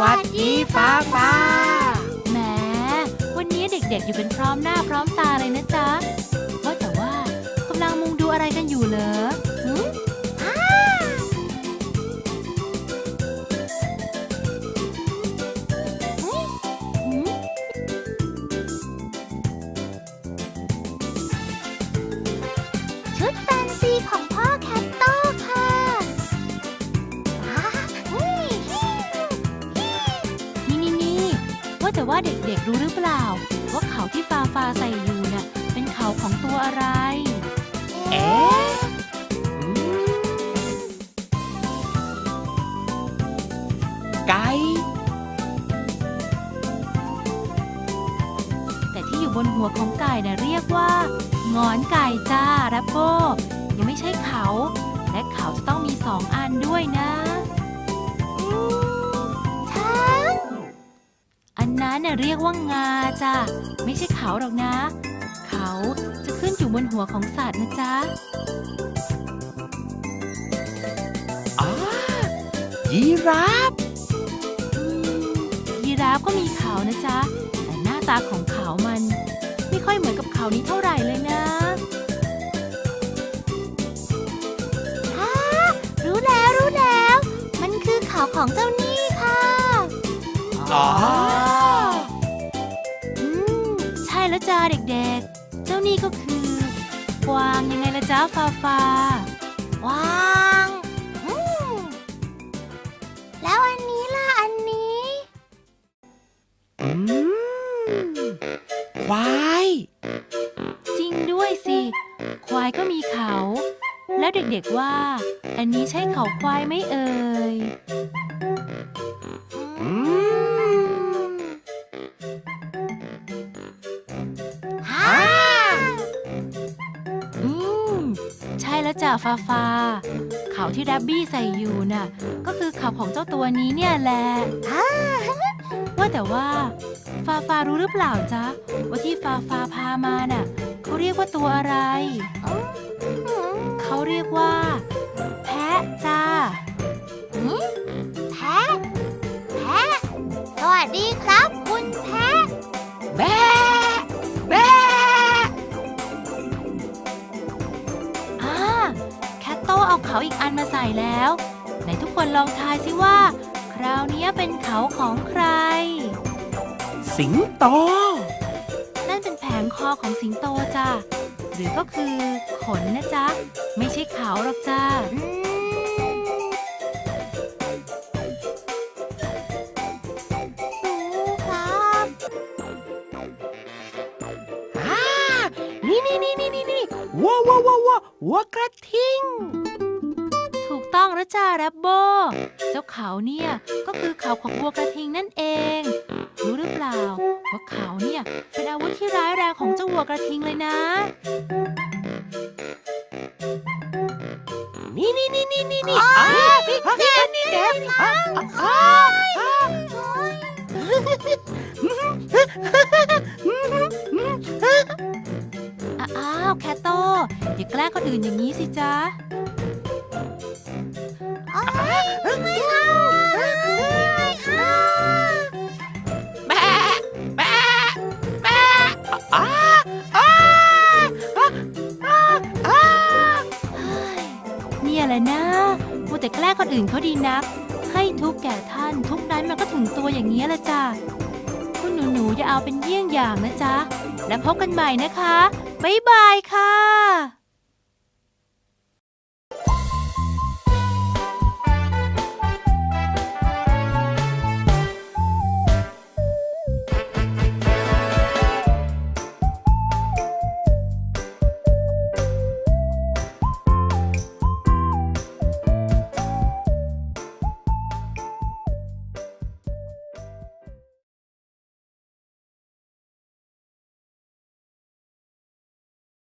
วัสดีฟ้าฟ้าแหมวันนี้เด็กๆอยู่เป็นพร้อมหน้าพร้อมตาเลยนะจ๊ะว่าแต่ว่ากำลังมุงดูอะไรกันอยู่เหรอหึชุดแฟนซีของ ที่ฟาฟาใส่อยู่น่ะเป็นเขาของตัวอะไร เอ๊ะอืมไก่แต่ที่อยู่บนหัวของไก่น่ะเรียกว่าหงอนไก่จ้ารับโบยังไม่ใช่เขา และเขาจะต้องมีสองอันด้วยนะ นนั้นน่ะเรียกว่างาจ้ะไม่ใช่เขาหรอกนะ เขาจะขึ้นอยู่บนหัวของสัตว์นะจ๊ะอ่ายีราฟอืมยีราฟก็มีเขานะจ๊ะ แต่หน้าตาของเขามันไม่ค่อยเหมือนกับเขานี้เท่าไหร่เลยนะฮ่ารู้แล้วรู้แล้ว มันคือเขาของเจ้านี่ค่ะ อ๋ออื จ้าเด็กๆ เจ้านี่ก็คือกวางยังไงละจ้าฟาฟาว้างอืมแล้วอันนี้ล่ะอันนี้อืมควาย จริงด้วยสิ ควายก็มีเขา แล้วเด็กๆว่า อันนี้ใช่เขาควายไหม่เอ่ย อืม จ้ะฟาฟาเขาที่แรบบี้ใส่อยู่น่ะ ก็คือเขาของเจ้าตัวนี้เนี่ยแหละฮ่าว่าแต่ว่า ฟาฟารู้หรือเปล่าจ๊ะ ว่าที่ฟาฟาพามาน่ะเขาเรียกว่าตัวอะไร เอาเขาอีกอันมาใส่แล้ว ไหนทุกคนลองทายสิว่า คราวเนี้ยเป็นเขาของใคร สิงโต นั่นเป็นแผงคอของสิงโตจ้าหรือก็คือ ขนนะจ๊ะ ไม่ใช่เขาหรอกจ้าอืมรู้ครับอ่านี่นี่นี่นี่นี่นี่วัววัววัววัววัวกระทิงถูก ต้องแล้วจ้าแรบโบ เจ้าเขาเนี่ยก็คือเขาของวัวกระทิงนั่นเอง รู้หรือเปล่าว่าเขาเนี่ยเป็นอาวุธที่ร้ายแรงของเจ้าวัวกระทิงเลยนะ นี่นี่นี่นี่นี่นี่อ่าพี่แกนี่แกอ่าอ่าอ่าอ้าวแคทโตอย่าแกล้งคนอื่นอย่างนี้สิจ๊ะ อื่นเขาดีนัก ให้ทุกแก่ท่าน ทุกนั้นมันก็ถึงตัวอย่างนี้ละจ้ะคุณหนูหนูอย่าเอาเป็นเยี่ยงอย่างนะจ๊ะ แล้วพบกันใหม่นะคะ บ๊ายบายค่ะ